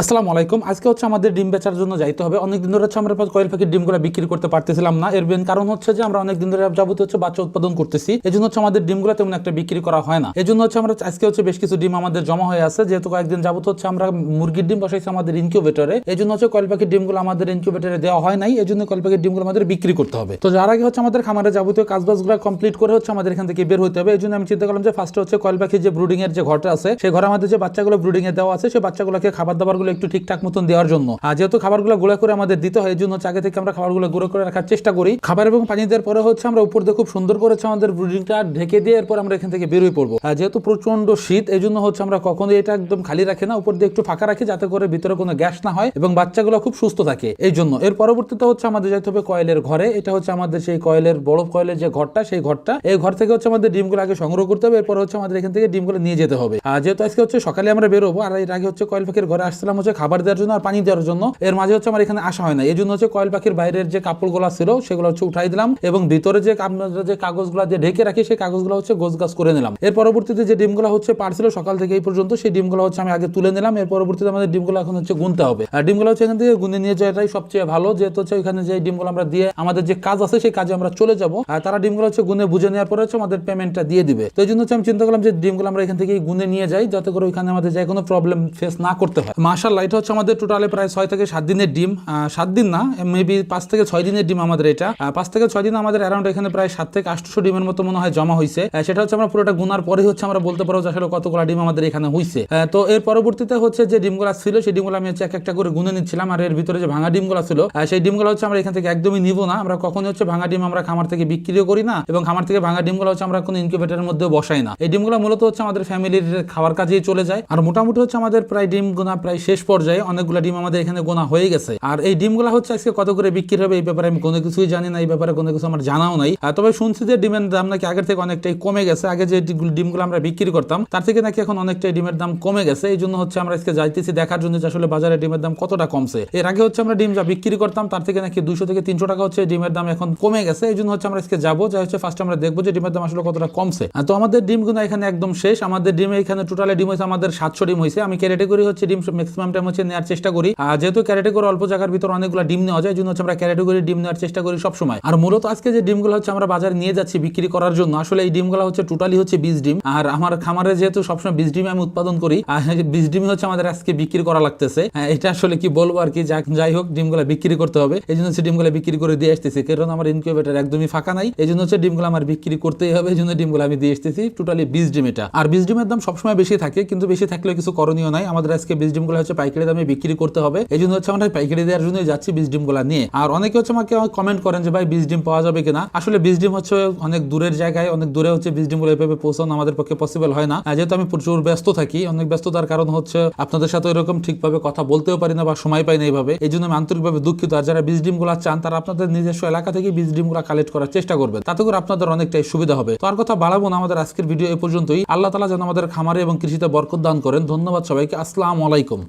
আসসালামু আলাইকুম। আজকে হচ্ছে আমাদের ডিম বেচার জন্য যাইতে হবে। অনেকদিন ধরে হচ্ছে আমরা কয়েল পাখির ডিমগুলো বিক্রি করতে পারতেছিলাম না। এর মেন কারণ হচ্ছে যে আমরা অনেকদিন ধরে যাবত হচ্ছে বাচ্চা উৎপাদন করতেছি। এই জন্য হচ্ছে আমাদের ডিমগুলো তেমন একটা বিক্রি করা হয় না। এই জন্য হচ্ছে আমরা আজকে হচ্ছে বেশ কিছু ডিম আমাদের জমা হয়ে আছে। যেহেতু কয়েকদিন যাবত হচ্ছে আমরা মুরগির ডিম বসাইছি আমাদের ইনকিউবেটরে এই জন্য হচ্ছে কয়েল পাখির ডিমগুলো আমাদের ইনকিউবেটরে দেওয়া হয় নাই। এই জন্য কয়েল পাখির ডিমগুলো আমাদের বিক্রি করতে হবে। তো যার আগে হচ্ছে আমাদের খামারে যাবতীয় কাজবাজগুলো কমপ্লিট করে হচ্ছে আমাদের এখান থেকে বের হতে হবে। এই জন্য আমি চিন্তা করলাম যে ফার্স্টে হচ্ছে কয়েল পাখির যে ব্রুডিং এর যে ঘরটা আছে সেই ঘরে আমাদের যে বাচ্চাগুলো ব্রুডিং এ দেওয়া আছে সেই বাচ্চাগুলোকে খাবার দাবারগুলো একটু ঠিকঠাক মতন দেওয়ার জন্য। আর যেহেতু খাবারগুলো গুঁড়া করে আমাদের দিতে হয় এই জন্য আগে থেকে আমরা খাবারগুলো গুঁড়ো করে রাখার চেষ্টা করি। খাবার এবং পানি দেওয়ার পরে হচ্ছে আমরা উপর দিয়ে খুব সুন্দর করে আমাদের ব্রুডিংটা ঢেকে দিয়ে এরপর আমরা এখান থেকে বেরোয় পড়ব। আর যেহেতু প্রচণ্ড শীত এই জন্য হচ্ছে আমরা কখনোই এটা একদম খালি রাখি না, উপর দিয়ে একটু ফাঁকা রাখি যাতে করে ভিতরে কোনো গ্যাস না হয় এবং বাচ্চাগুলো খুব সুস্থ থাকে। এই জন্য এর পরবর্তীতে হচ্ছে আমাদের যেতে হবে কয়েলের ঘরে। এটা হচ্ছে আমাদের সেই কয়েলের বড় কয়েলের যে ঘরটা, সেই ঘরটা। এই ঘর থেকে হচ্ছে আমাদের ডিমগুলো আগে সংগ্রহ করতে হবে, এরপর হচ্ছে আমাদের এখান থেকে ডিমগুলো নিয়ে যেতে হবে। আর যেহেতু আজকে হচ্ছে সকালে আমরা বেরোবো, আর এর আগে হচ্ছে কয়েল পাখির ঘরে আসছিলাম হচ্ছে খাবার দেওয়ার জন্য আর পানি দেওয়ার জন্য। এর মাঝে হচ্ছে আমার এখানে আসা হয় না। এই জন্য হচ্ছে কয়েল পাখির বাইরের যে কাপড়গুলো ছিল, সেগুলো হচ্ছে উঠাই দিলাম এবং ভিতরে যে আপনারা যে কাগজগুলো দিয়ে ঢেকে রাখি, সেই কাগজগুলো হচ্ছে গোছ গাছ করে নিলাম। এর পরবর্তীতে যে ডিমগুলো হচ্ছে পারছিল সকাল থেকে এই পর্যন্ত, সেই ডিমগুলো হচ্ছে আমি আগে তুলে নিলাম। এর পরবর্তীতে আমাদের ডিমগুলো এখন হচ্ছে গুনতে হবে। আর ডিমগুলো হচ্ছে এখান থেকে গুনে নিয়ে যাওয়াটাই সবচেয়ে ভালো, যেহেতু হচ্ছে ওইখানে যে ডিমগুলো আমরা দিয়ে আমাদের যে কাজ আছে, সেই কাজে আমরা চলে যাব। আর তারা ডিমগুলো হচ্ছে গুনে বুঝে নেওয়ার পরে হচ্ছে আমাদের পেমেন্টটা দিয়ে দিবে। তো এই জন্য হচ্ছে আমি চিন্তা করলাম যে ডিমগুলো আমরা এখান থেকে গুনে নিয়ে যাই, যাতে করে ওইখানে আমাদের যে কোনো প্রবলেম ফেস না করতে হয়। মার্শাল এটা হচ্ছে আমাদের টোটালে প্রায় ছয় থেকে সাত দিনের ডিম। সাত দিন না মেবি পাঁচ থেকে ছয় দিনের ডিম আমাদের এটা। পাঁচ থেকে ছয় দিন আমাদের অ্যারাউন্ড এখানে প্রায় সাত থেকে আটশো ডিমের মতো মনে হয় জমা হয়েছে সেটা হচ্ছে আমরা পুরোটা গুনার পরে হচ্ছে আমরা বলতে পারব যে আসলে কতগুলো ডিম আমাদের এখানে হয়েছে তো এর পরবর্তীতে হচ্ছে যে ডিমগুলো ছিল, সেই ডিমগুলো আমি হচ্ছে এক একটা করে গুনে নিচ্ছিলাম। আর এর ভিতরে যে ভাঙা ডিমগুলো ছিল সেই ডিমগুলো হচ্ছে আমরা এখান থেকে একদমই নিব না। আমরা কখনোই হচ্ছে ভাঙা ডিম আমরা খামার থেকে বিক্রিও করি না এবং খামার থেকে ভাঙা ডিমগুলো হচ্ছে আমরা কোনো ইনকিউবেটারের মধ্যে বসাই না। এই ডিমগুলো মূলত হচ্ছে আমাদের ফ্যামিলির খাবার কাজেই চলে যায়। আর মোটামুটি হচ্ছে আমাদের প্রায় ডিম গুনা প্রায় শেষ পর্যায়ে অনেকগুলো ডিম আমাদের এখানে গোনা হয়ে গেছে। আর এই ডিমগুলো হচ্ছে আজকে কত করে বিক্রি হবে এই ব্যাপারে আমি কোনো কিছুই জানি না, এই ব্যাপারে কোনো কিছু আমার জানাও নাই। তবে শুনছি যে ডিমের দাম নাকি আগের থেকে অনেকটাই কমে গেছে। আগে যে ডিম- ডিমগুলো আমরা বিক্রি করতাম, তার থেকে নাকি এখন অনেকটাই ডিমের দাম কমে গেছে। এই জন্য হচ্ছে আমরা আজকে যাইতেছি দেখার জন্য যে আসলে বাজারে ডিমের দাম কতটা কমছে। এর আগে হচ্ছে আমরা ডিম যা বিক্রি করতাম, তার থেকে নাকি দুশো থেকে তিনশো টাকা হচ্ছে ডিমের দাম এখন কমে গেছে। এই জন্য হচ্ছে আমরা আজকে যাব যা হচ্ছে ফার্স্ট আমরা দেখব যে ডিমের দাম আসলে কতটা কমছে। তো আমাদের ডিমগুলো এখানে একদম শেষ। আমাদের ডিম এখানে টোটালে ডিম হয়েছে আমাদের সাতশো ডিম হয়েছে। আমি ক্যারেটে করে হচ্ছে ডিম ম্যাক্সিমাম টাইম হচ্ছে নেওয়ার চেষ্টা করি। যেহেতু ক্যারেটে করে অল্প জায়গার ভিতর অনেকগুলো ডিম নেওয়া যায় জন্য হচ্ছে আমরা ক্যারেটে করে ডিম নেওয়ার চেষ্টা করি সবসময়। আর মূলত আজকে যে ডিমগুলো হচ্ছে আমরা বাজারে নিয়ে যাচ্ছি বিক্রি করার জন্য আসলে এই ডিমগুলো হচ্ছে টোটালি হচ্ছে বীজ ডিম। আর আমার খামারে যেহেতু সবসময় বীজ ডিম আমি উৎপাদন করি আর বীজ ডিমই হচ্ছে আমাদের আজকে বিক্রি করা লাগতেছে। হ্যাঁ, এটা আসলে কি বলব আর কি যাই হোক ডিমগুলো বিক্রি করতে হবে। এই জন্য হচ্ছে ডিমগুলো বিক্রি করে দিয়ে আসতেছি কারণ আমার ইনকিউবেটার একদমই ফাঁকা নাই। এই জন্য হচ্ছে ডিমগুলো আমার বিক্রি করতেই হবে এই জন্য ডিমগুলো আমি দিয়ে আসতেছি টোটালি বীজ ডিম এটা। আর বীজ ডিমের দাম সবসময় বেশি থাকে কিন্তু বেশি থাকলেও কিছু করণীয় নাই। আমাদের আজকে বীজ ডিমগুলো হচ্ছে পাইকারি দামে বিক্রি করতে হবে। এই জন্য হচ্ছে আমরা পাইকারি দেওয়ার জন্য যাচ্ছি বীজ ডিমগুলো নিয়ে। আর অনেকে হচ্ছে আমাকে কমেন্ট করেন যে, ভাই, বীজ ডিম পাওয়া যাবে কিনা? আসলে বীজ ডিম হচ্ছে অনেক দূরের জায়গায়, অনেক দূরে হচ্ছে বীজ ডিমগুলো এভাবে পৌঁছানো আমাদের পক্ষে পসিবল হয় না। যেহেতু আমি প্রচুর ব্যস্ত থাকি, অনেক ব্যস্ততার কারণ হচ্ছে আপনাদের সাথে এরকম ঠিকভাবে কথা বলতেও পারি না বা সময় পাই না এইভাবে। এই জন্য আমি আন্তরিকভাবে দুঃখিত। আর যারা বীজ ডিমগুলো চান, তারা আপনাদের নিজস্ব এলাকা থেকে বীজ ডিমগুলো কালেক্ট করার চেষ্টা করবেন। তাতে করে আপনাদের অনেকটাই সুবিধা হবে। তো আর কথা বাড়াবো না, আমাদের আজকের ভিডিও এ পর্যন্তই। আল্লাহ তালা যেন আমাদের খামারে এবং কৃষিতে বরকত দান করেন। ধন্যবাদ সবাইকে। আসসালামু আলাইকুম।